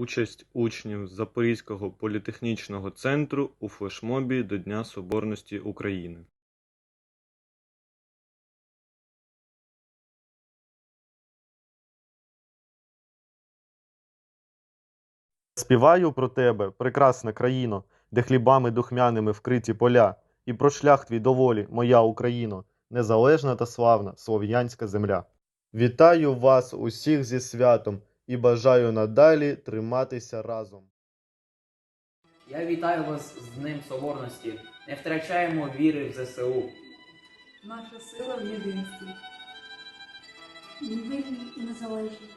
Участь учнів Запорізького політехнічного центру у флешмобі до Дня Соборності України. Співаю про тебе, прекрасна країно, де хлібами духмяними вкриті поля, і про шлях твій доволі, моя Україно, незалежна та славна слов'янська земля. Вітаю вас усіх зі святом і бажаю надалі триматися разом. Я вітаю вас з Днем Соборності. Не втрачаємо віри в ЗСУ. Наша сила в єдинстві. Ми вільні і незалежні.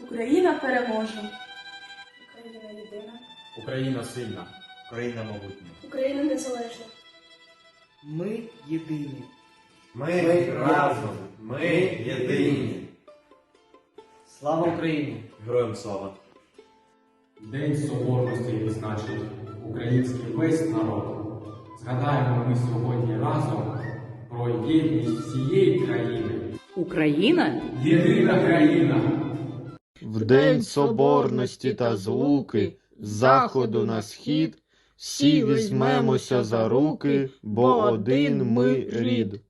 Україна переможе. Україна єдина. Україна сильна, Україна могутня. Україна незалежна. Ми єдині. Ми, разом, ми єдині. Слава Україні! Героям слава! День Соборності відзначить український весь народ. Згадаємо ми сьогодні разом про єдність всієї країни. Україна Єдина країна! В день соборності та злуки, з заходу на схід, всі візьмемося за руки, бо один ми рід.